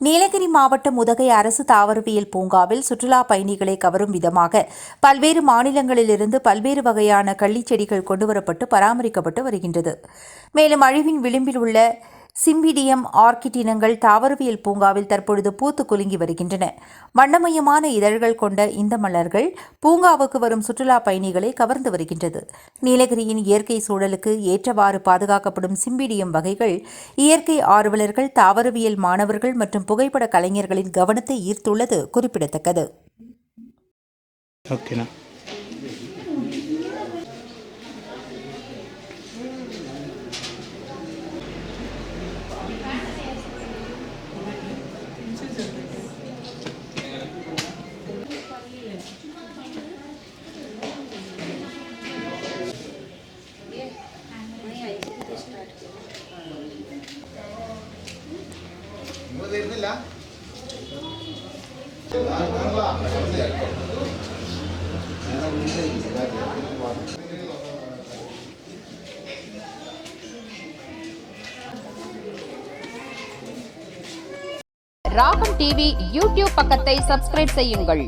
நீலகிரி மாவட்டம் உதகை அரசு தாவரவியல் பூங்காவில் சுற்றுலா பயணிகளை கவரும் விதமாக பல்வேறு மாநிலங்களிலிருந்து பல்வேறு வகையான கள்ளிச்செடிகள் கொண்டுவரப்பட்டு பராமரிக்கப்பட்டு வருகின்றது. மேலும் அழிவின் விளிம்பில் உள்ள சிம்பிடியம் ஆர்கிட் இனங்கள் தாவரவியல் பூங்காவில் தற்பொழுது பூத்து குலுங்கி வருகின்றன. வண்ணமயமான இதழ்கள் கொண்ட இந்த மலர்கள் பூங்காவுக்கு வரும் சுற்றுலா பயணிகளை கவர்ந்து வருகின்றது. நீலகிரியின் இயற்கை சூழலுக்கு ஏற்றவாறு பாதுகாக்கப்படும் சிம்பிடியம் வகைகள் இயற்கை ஆர்வலர்கள் தாவரவியல் மாணவர்கள் மற்றும் புகைப்பட கலைஞர்களின் கவனத்தை ஈர்த்துள்ளது குறிப்பிடத்தக்கது. ஓகேண்ணா. ராகம் டிவி யூடியூப் பக்கத்தை சப்ஸ்கிரைப் செய்யுங்கள்.